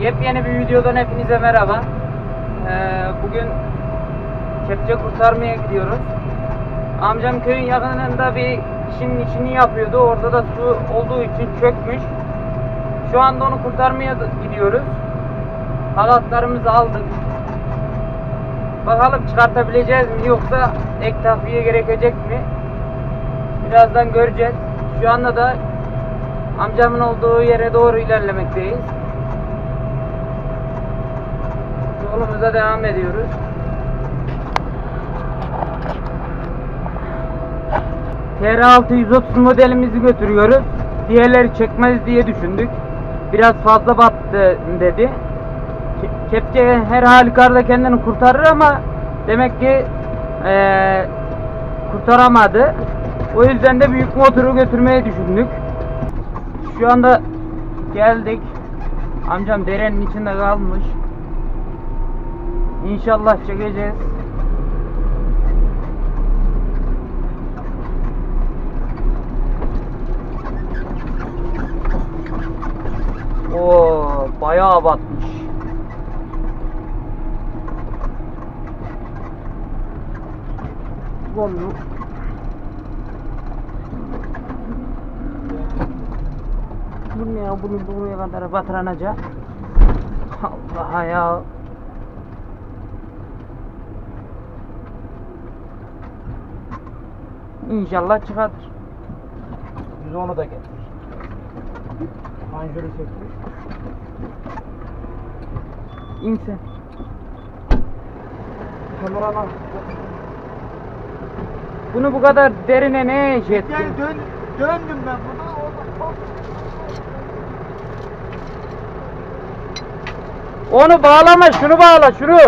Yepyeni bir videodan hepinize merhaba. Ee, bugün kepçe kurtarmaya gidiyoruz. Amcam köyün yakınında bir işin içini yapıyordu. Orada da su olduğu için çökmüş. Şu anda onu kurtarmaya gidiyoruz. Halatlarımızı aldık. Bakalım çıkartabileceğiz mi yoksa ek takviye gerekecek mi? Birazdan göreceğiz. Şu anda da amcamın olduğu yere doğru ilerlemekteyiz. Yolumuza devam ediyoruz. TR6 130 modelimizi götürüyoruz. Diğerleri çekmez diye düşündük. Biraz fazla battı dedi. Ke- Kepçe her halükarda kendini kurtarır ama demek ki eee, kurtaramadı. O yüzden de büyük motoru götürmeyi düşündük. Şu anda geldik. Amcam derenin içinde kalmış. İnşallah çekeceğiz. Oo, bayağı batmış. Bunu Bu ne ya? Bunu buraya kadar batıranacak. Allah ya. İnşallah çıkartır. Biz onu da getir. Panjuru çekmiş. İnse. Kameraman. Bunu bu kadar derine ne iş ettin? Yani dön, döndüm ben çok Onu bağlama, şunu bağla, şunu.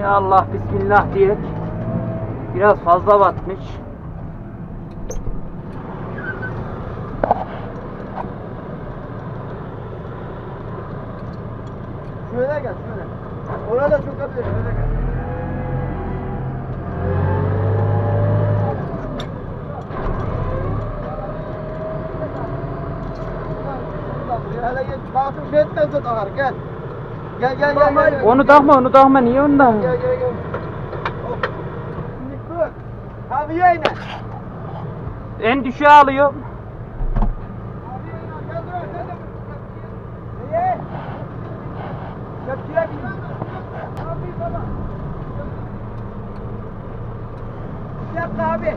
Ya Allah, Bismillah diyek. Biraz fazla batmış. Şöyle gel şöyle. Oraya da çökebilir. Şöyle gel. Hele gel. Baktım şey etmezse takar. Gel. Gel gel gel. gel, gel. Onu takma, onu takma. Niye onu takma? Gel gel gel. Tabiye iner. En düşüğe alıyor. Tabiye iner. Gel dur. Gel dur. Neye? Kepçeye bin. Abi baba. Bir dakika abi.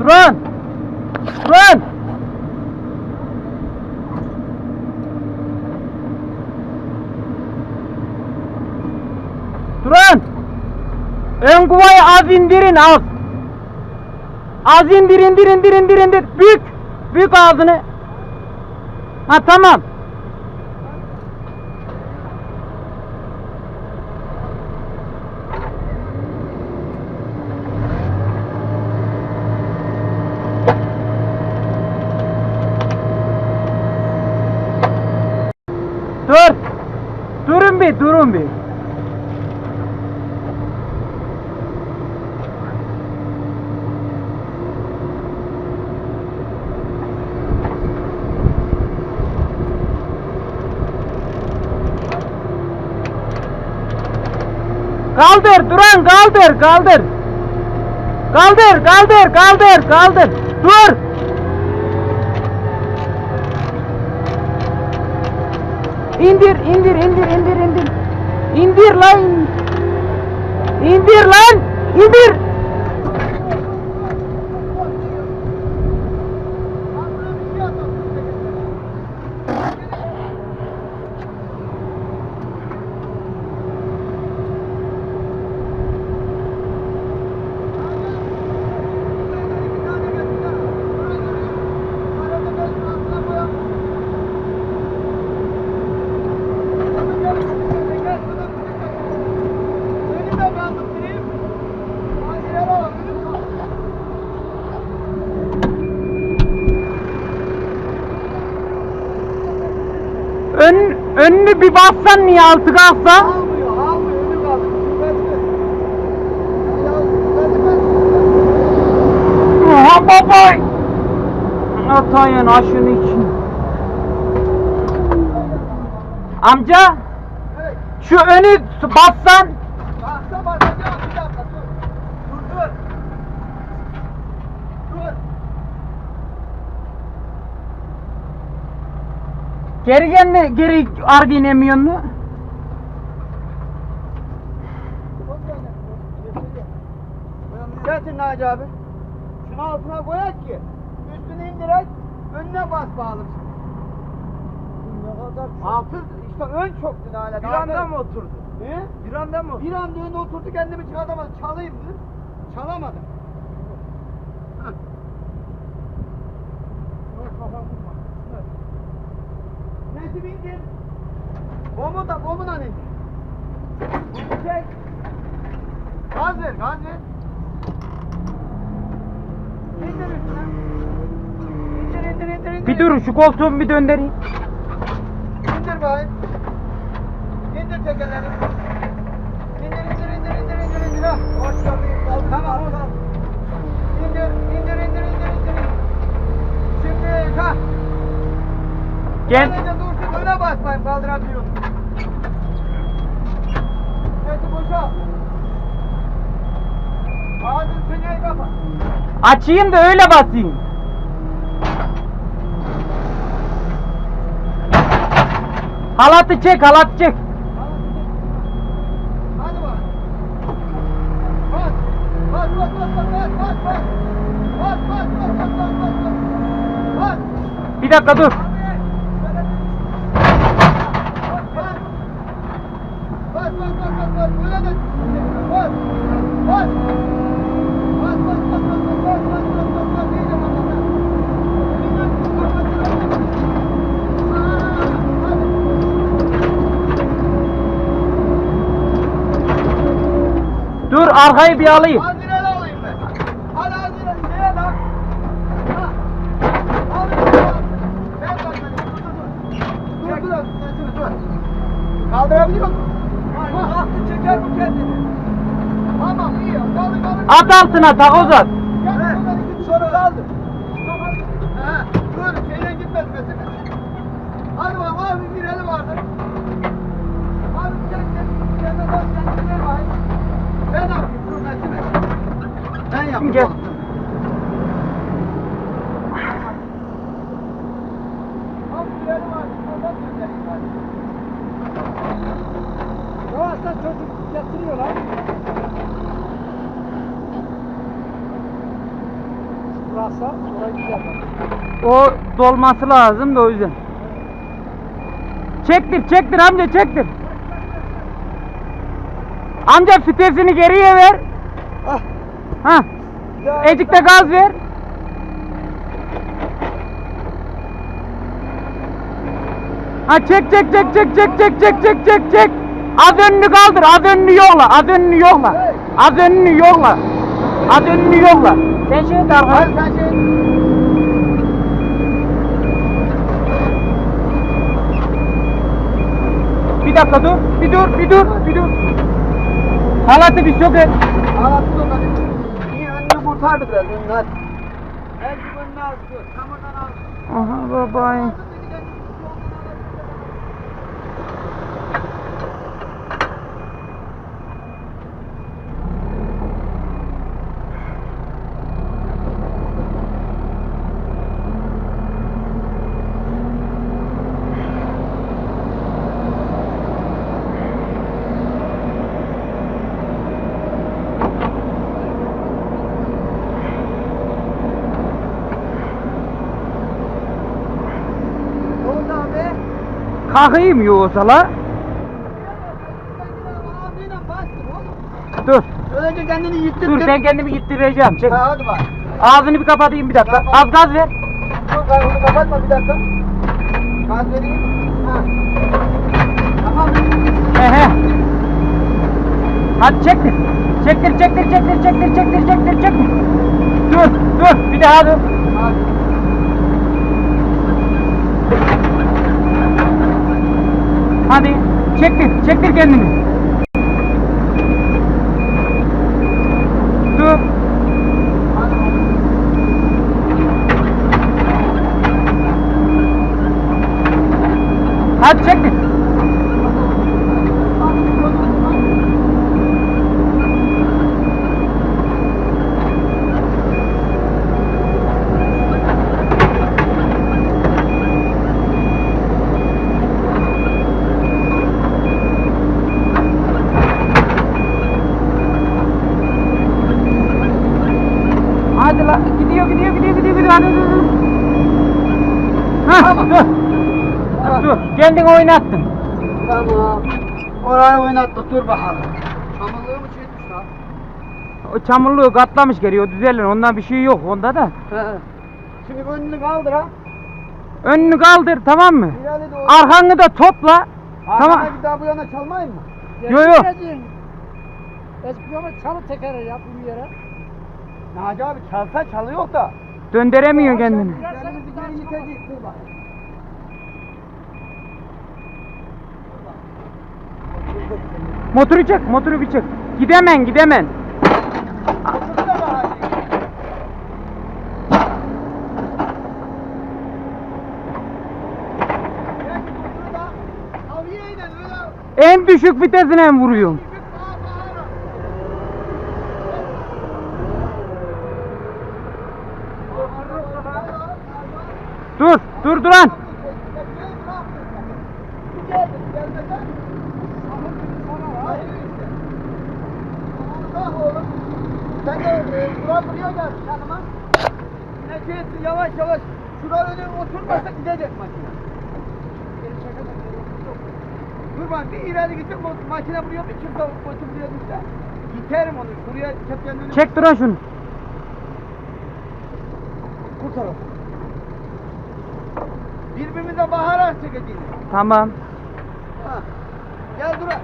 Duran! Duran! Duran! Ön kuvayı az indirin az. Az indir indir indir indir indir. Büyük. Büyük ağzını. Ha tamam. Dur. Durun bir, durun bir. Kaldır, duran kaldır, kaldır. Kaldır, kaldır, kaldır. Dur. İndir, indir, indir, indir, indir. İndir lan. İndir lan. İndir. Şuna bir bassan niye altı kalksa? Almıyor, almıyor. Önü kaldı. Aha babay. Atayın aşını için. Amca Evet. şu önü bassan. Bahsa basacağım. Bir dakika dur. Dur dur. Dur. Geri gelme geri ardı inemiyorsun mu? Getir Naci abi. Şunu altına koyak ki üstünü indirek önüne bas kadar Altı işte ön çoktu hala. Bir anda mı oturdu? He? Bir anda mı? Bir anda önüne oturdu kendimi çıkartamadım. Çalayım dedim. Çalamadım. Hah. Necip indir. Bomu da bomuna indir. Bunu çek. Gaz ver, gaz ver. İndir üstüne. İndir, indir, indir, indir. Bir dur şu koltuğumu bir döndüreyim. İndir bakayım. İndir tekerleri. İndir, indir, indir, indir, indir, indir. Ha. Tamam, o zaman. İndir, indir, indir, indir, indir. Şimdi, ha. Gel. Öne basmayın, kaldırabiliyorum. Neyse boşa. Ağzını tünyeyi kapat. Açayım da öyle basayım. Halatı çek halatı çek. Hadi bak. Bas, bas, bas, bas, bas, bas. Bas, bas, bas, bas, bas, bas, bas. Bas. Bir dakika dur. Bas. Bas, bas, bas. Öyle de. Bas. Bas. Bas, bas, bas, bas, bas, bas, bas, bas, bas, bas. İyice bas, bas, hadi. Dur arkayı bir alayım. Hazireli altına tak Ozan. Ya şuradan git şöyle kaldır. Ha, böyle şeyden gitmez mesela. Hadi bak abi bir eli vardır. Abi sen kendin kendine dön kendine ver bari. Ben yapayım dur Metin Ben yapayım. Gel. Yavaştan çocuk yatırıyor lan. Burası oraya güzel. O dolması lazım da o yüzden. Çektir çektir amca çektir. Amca fitesini geriye ver. Ah. Ha. Ecik de gaz ver. Ha çek çek çek çek çek çek çek çek çek çek. Az önünü kaldır, az önünü yokla, az önünü yokla. Az önünü yokla. Az önünü yolla. Sen şeye darga. Hayır sen şeye... Bir dakika dur. Bir dur, bir dur, bir dur. Halatı bir sok et. Halatı sok hadi. İyi önünü kurtardı biraz önünü hadi. Eldivenini az tut. Kamerdan az. Aha babayım. Kalkayım yoksa la. Ağzıyla bastır oğlum. Dur, Önce kendini yittir. dur ben kendimi gittireceğim. Çek. Ha, hadi bak. Ağzını bir kapatayım bir dakika. Az gaz ver. Dur ben onu kapatma bir dakika. Gaz vereyim. Ha. Tamam. He he. Hadi çektir. Çektir, çektir, çektir, çektir, çektir, çektir, çektir. Dur, dur. Bir daha dur. Hadi. Hadi çektir, çektir kendini. Dur. Hadi çektir. Hadi la gidiyor gidiyor gidiyor gidiyor gidiyor hadi dur dur. Hah dur. Kendin oynattın. Tamam. Orayı oynattık dur bakalım. Çamurluğu mu çekmiş lan? O çamurluğu katlamış geliyor düzelir ondan bir şey yok onda da. He. Şimdi önünü kaldır ha. Önünü kaldır tamam mı? Arkanı da topla. Tamam. Arkana bir daha bu yana çalmayın mı? Yo yo. Eski ama çalı tekeri yap bir yere. Naci abi çalsa çalıyor da. Döndüremiyor kendini. Motoru çek motoru bir çek. Gidemen gidemen. En düşük vitesine vuruyorsun. Dur dur duran. Sen de Murat buraya gel yanıma. Ne şeysin yavaş yavaş. Şuraya öyle oturmasa gidecek makine. Dur bak bir ileri gitsin makine buraya bir çıksa botu buraya düşse. Giterim onu şuraya kepçenin önüne. Çek duran şunu. Kurtaralım. Birbirimize baharat çekeceğiz. Tamam. Ha. Gel Duran.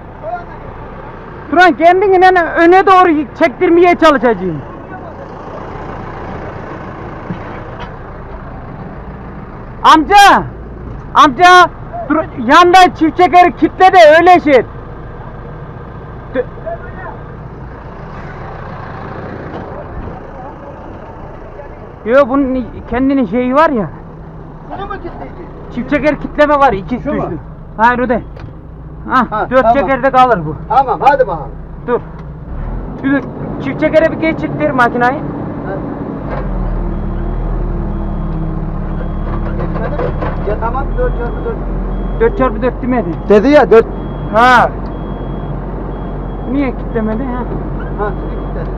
Duran kendini öne, öne doğru çektirmeye çalışacaksın. Amca! Amca! Dur, yandan çift çekeri kitle de öyle şey. Dö- Yo bunun kendinin şeyi var ya. Bunu mu kilitleyeceğiz? Çift çeker kitleme var ikisi Şu mu? Hayır o değil. Hah, Ha, dört tamam. çekerde kalır bu. Tamam hadi bakalım. Dur. Dur. Çift çekere bir geçirtir makinayı. Geçmedi mi? Ya tamam 4 çarpı 4. 4 çarpı 4 demedi. Dedi ya 4. Ha. Niye kitlemedi ha? Ha şimdi kilitledi.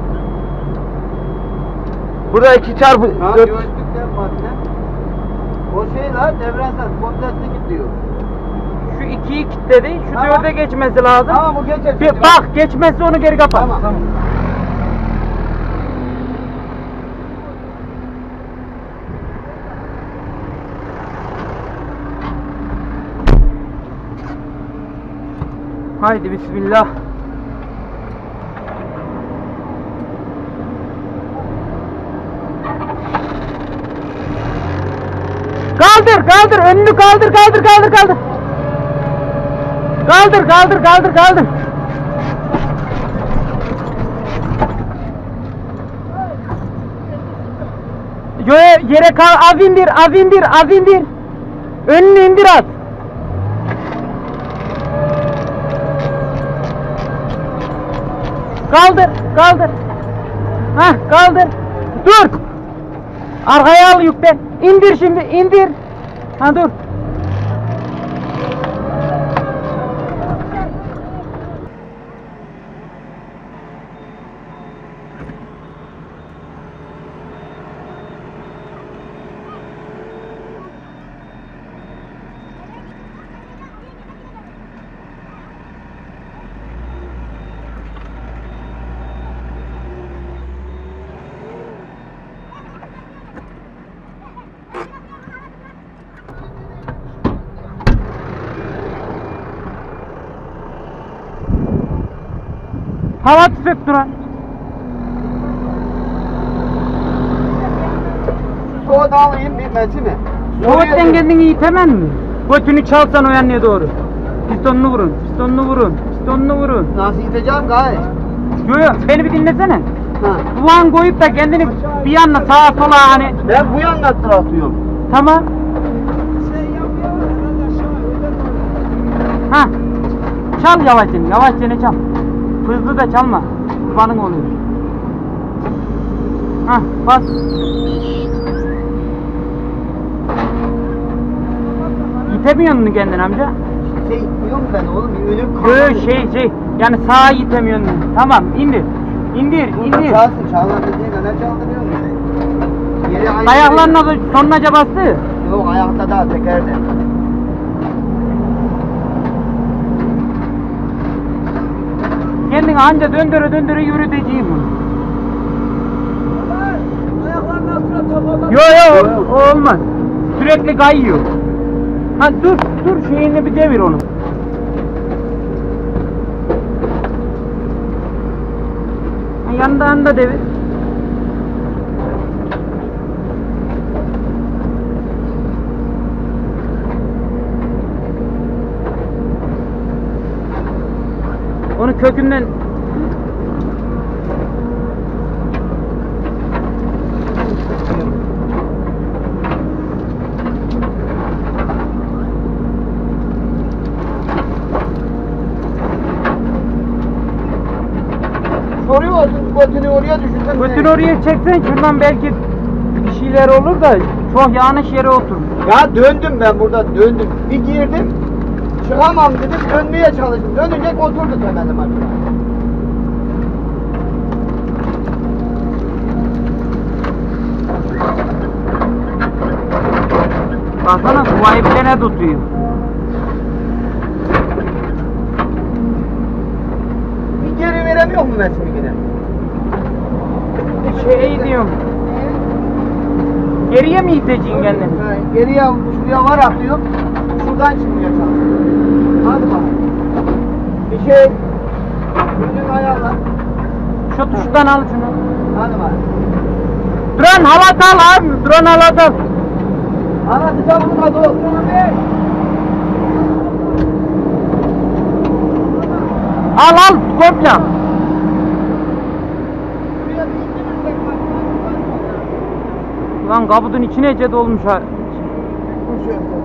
Burada 2 çarpı Ha 4 joystickler makine. O şey la devrensel kontesli kilitliyor. Şu 2'yi kitledi. Şu Tamam. 4'e geçmesi lazım. Tamam bu geçer. Bir bak geçmezse onu geri kapat. Tamam tamam. Haydi bismillah. Kaldır önünü kaldır kaldır kaldır kaldır. Kaldır kaldır kaldır kaldır. Yo yere kal az indir az indir az indir. Önünü indir az. Kaldır, kaldır. Hah, kaldır. Dur. Arkaya al yükle. İndir şimdi, indir. Ha dur. Hava tüfek duran. Soğuğu da alayım bir mesi mi? Soğuktan kendini itemen mi? Götünü çalsan o yanına doğru. Pistonunu vurun. Pistonunu vurun. Pistonunu vurun. Nasıl gideceğim gayet? Yo yo beni bir dinlesene. Ha. Duvan koyup da kendini bir yanına sağa sola hani Ben bu yandan atıyorum. tamam. Ha. Çal yavaşça, yavaşça çal. Hızlı da çalma. Kurbanın oluyor. Ha, bas. İtemiyorsun mu kendini amca? Şey itmiyorum ben oğlum. Bir ölüm kalmadı. yo, şey şey. Yani sağa itemiyorsun. Tamam indir. İndir, Burada indir. çalsın. Çalan dediğin kadar çaldırıyor mu? Yeri aynı Ayaklarına sonuna bastı. Yok ayakta daha tekerde. Kendini anca döndüre döndüre yürüteceğim bunu. Yo yo o olmaz. Sürekli kayıyor. Ha dur dur şeyini bir devir onu. Ha, yandan da devir. Onu kökünden Soruyor olsun götünü oraya düşürsen. Götünü oraya çeksen şuradan belki bir şeyler olur da çok yanlış yere oturmuş. Ya döndüm ben burada döndüm. Bir girdim. Çıkamam dedim dönmeye çalıştım. Dönünce oturdu temelde makine. Baksana kuvayı bile ne tutuyor. Bir geri veremiyor mu ben şimdi yine? Şey diyorum. Geriye mi iteceksin kendini? Ha, geriye şuraya var atıyor. Şuradan çıkmaya çalışıyor. Bakalım. Bir şey. Önün ayarla. Şu tuştan al şunu. Hadi bakalım. Duran halat al abi. Duran halat al. Anlatacağım hadi ol. Al al komple bak. Lan kabudun içine ece dolmuş ha. Şey.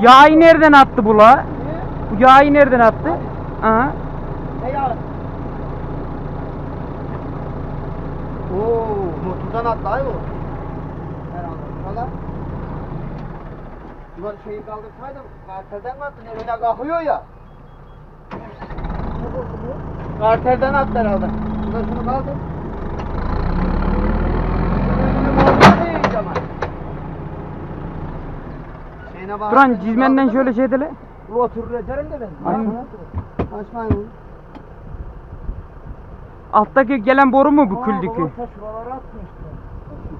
Yağı nereden attı bu la? Bu yağı nereden attı? Aha. Ne ya? Oo, motordan attı ay bu. Herhalde. Valla. Ulan şeyi kaldırsaydım, karterden mi attın? Öyle kalkıyor ya. Karterden attı herhalde. Ulan şunu kaldır. Motor değil zaman. Duran cizmenden şöyle şey dele. Bu oturur ederim de ben. Aynen. Açma. Açmayın onu. Alttaki gelen boru mu bu küldükü? Şuralara atmıştı.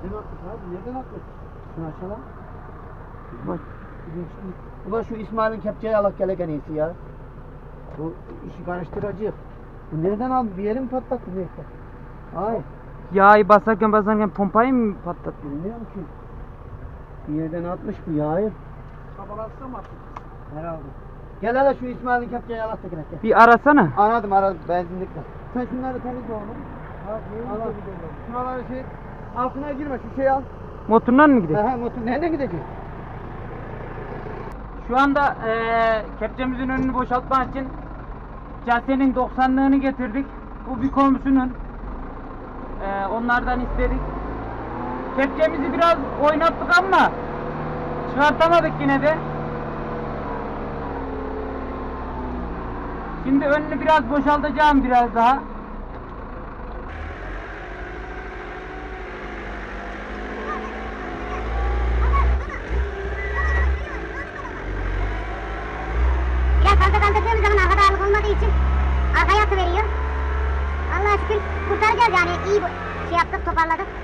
Nereden atmış abi? Nereden atmış? Şunu aşağıdan. Bak. Ulan şu İsmail'in kepçeyi alak gelek en iyisi ya. Bu işi karıştıracak. Bu nereden aldı? Bir yerim patlattı neyse. Ay. Yağı basarken basarken pompayı mı patlattı? Bilmiyorum ki. Bir yerden atmış bu yağı. Kabalatsa mı attık? Herhalde. Gel hele şu İsmail'in kepçeyi alak da gel. Bir arasana. Aradım aradım benzinlikle. Sen şunları temizle oğlum. Al al. Şuraları şey altına girme şu şeyi al. Motorundan mı gidiyor? Aha motor nereden gidecek? Şu anda eee kepçemizin önünü boşaltmak için caddenin 90'lığını getirdik. Bu bir komşunun. Eee, onlardan istedik. Kepçemizi biraz oynattık ama çıkartamadık yine de. Şimdi önünü biraz boşaltacağım biraz daha. Biraz fazla kaldırdığımız zaman arkada ağırlık olmadığı için arkaya atıveriyor. Allah'a şükür kurtaracağız yani iyi şey yaptık toparladık.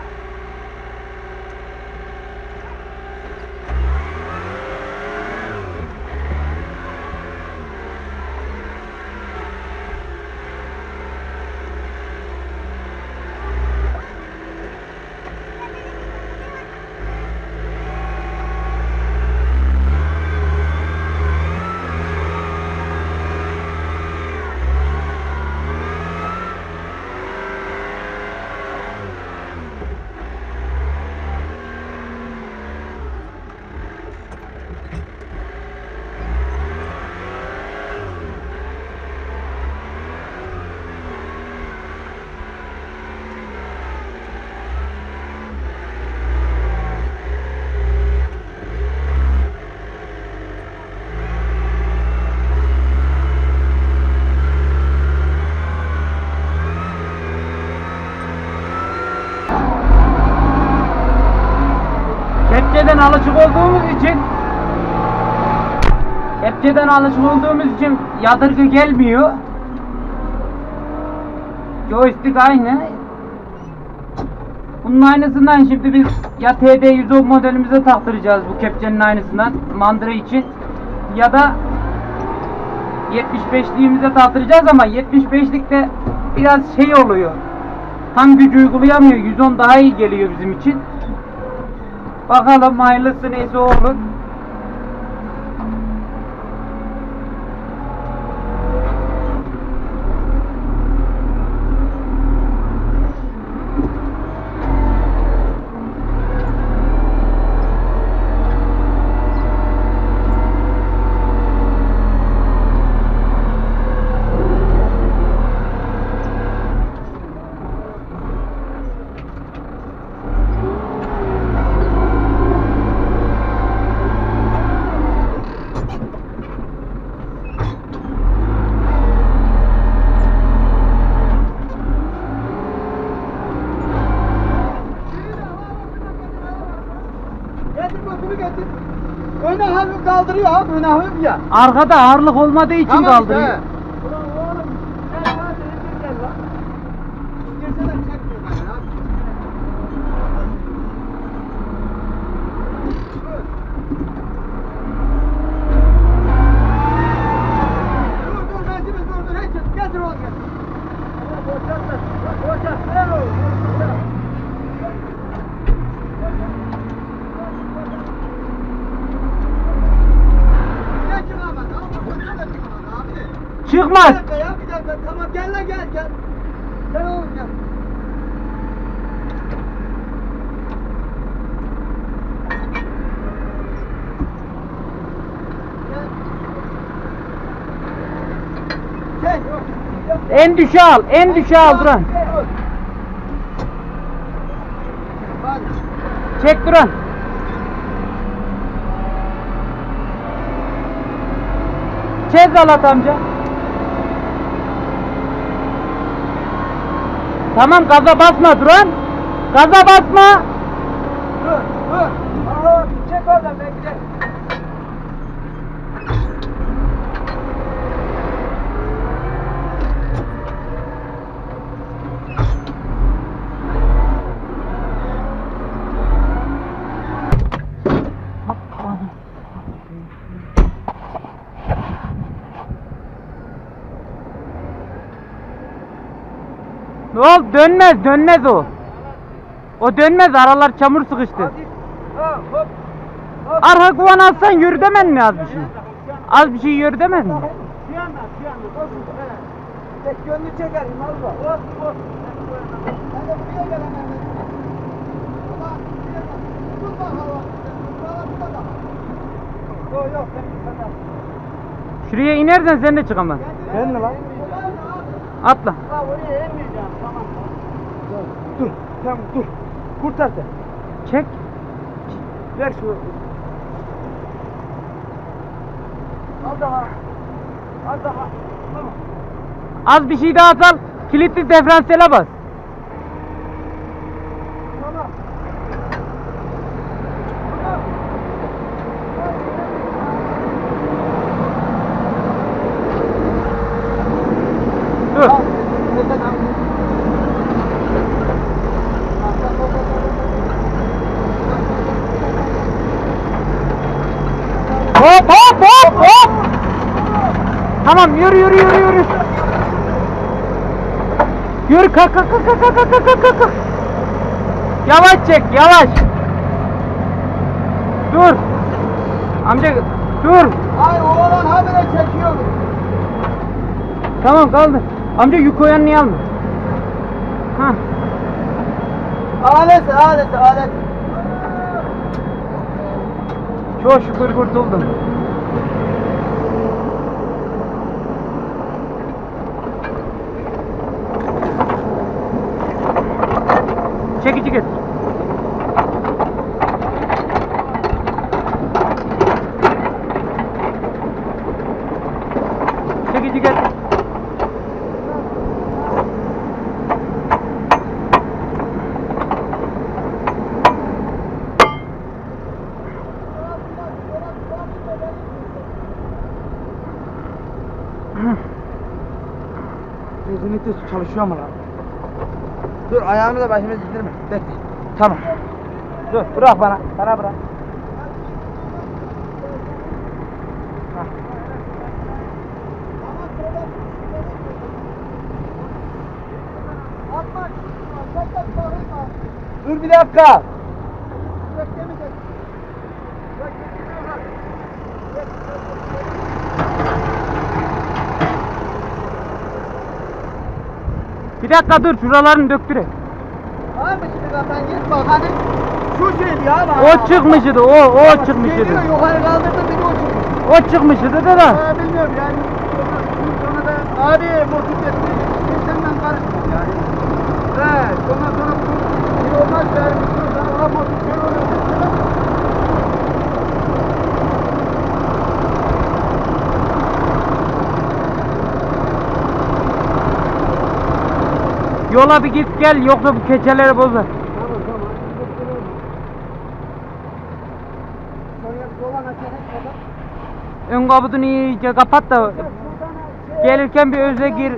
kepçeden alışık olduğumuz için yadırgı gelmiyor. Joystick aynı. Bunun aynısından şimdi biz ya TD110 modelimize taktıracağız bu kepçenin aynısından mandıra için ya da 75'liğimize taktıracağız ama 75'likte biraz şey oluyor. Tam gücü uygulayamıyor. 110 daha iyi geliyor bizim için. Bakalım hayırlısı neyse olur. münahım ya. Arkada ağırlık olmadığı için Tamam kaldırıyor. he. En düşe al, en düşe al Duran. Çek Duran. Çek Galat amca. Tamam gaza basma Duran. Gaza basma. Dur dur. Aa, çek oradan bekle. Yol dönmez dönmez o. O dönmez aralar çamur sıkıştı. Arka kuvan alsan yürü demen mi az bir şey? Az bir şey yürü demen mi? Şu anda şu anda olsun. Tek gönlü çekerim Allah. Olsun olsun. Ben de buraya gelemem. Şuraya inersen sen de çıkamazsın. Ben mi lan? Atla. Ha oraya inmeyeceğim, tamam. Dur, tamam dur. Kurtar sen. Çek. Ver şu. Az daha. Az daha. Tamam. Az bir şey daha sal. Kilitli diferansiyele bas. Tamam. Dur. Hop hop hop hop. Tamam yürü yürü yürü yürü. Yürü kalk kalk kalk kalk kalk kalk kalk kalk. Yavaş çek yavaş. Dur. Amca dur. Ay oğlan habire çekiyor. Tamam kaldı. Amca yük koyan niye almıyor? Ha. Alet, alet, alet. Çok şükür kurtuldum. Çekici getir. Çekici getir. Kesinlikle çalışıyor mu lan? Dur ayağını da başıma indirme. Bekle. Tamam. Dur bırak bana. Bana bırak. Dur bir dakika. Dakika dur şuralarını döktüre. Abi şimdi sen git bak hadi. Şu şeydi ya bak. O çıkmışydı o o çıkmışydı. Geliyor yukarı kaldırdı bir de o çıkmış. O çıkmışydı da da. Ha, bilmiyorum yani. Sonra da abi motosiklet senden karışmam yani. He, sonra bu şey olmaz yani. Sonra ona motosiklet olur. Yola bir git gel yoksa bu keçeleri bozar. Tamam tamam. Sonra dolan açarak kadar. Ön kaputunu iyice kapat da gelirken bir öze gir.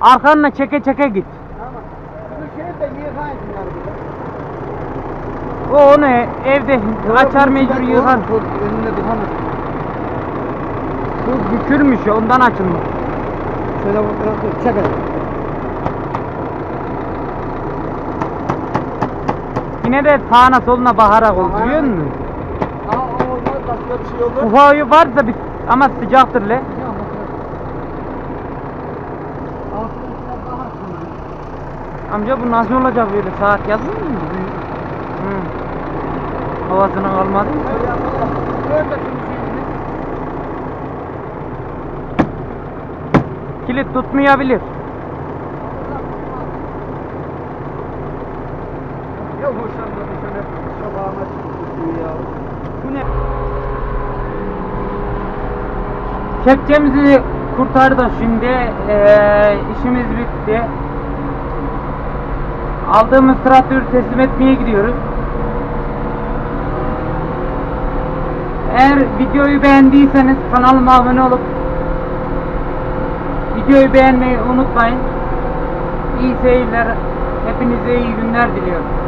Arkanla çeke çeke git. Tamam. De yıkayın. O onu evde açar mecbur yıkan. Önüne tıkamaz. Bu bükülmüş ondan açılmış. Şöyle bu tarafı çek hadi. Yine de sağına soluna bakarak ol biliyor musun? Aa o olmaz başka bir şey olur. Ufağı varsa bir ama sıcaktır le. Amca bu nasıl olacak böyle saat yazmıyor mu? Hı. Havasının kalmadı. Kilit tutmayabilir. Ya hoşlanmadım şöyle sabahına çıkıyor ya. Bu ne? Kepçemizi kurtardık şimdi. Ee, işimiz bitti. Aldığımız traktörü teslim etmeye gidiyoruz. Eğer videoyu beğendiyseniz kanalıma abone olup videoyu beğenmeyi unutmayın. İyi seyirler. Hepinize iyi günler diliyorum.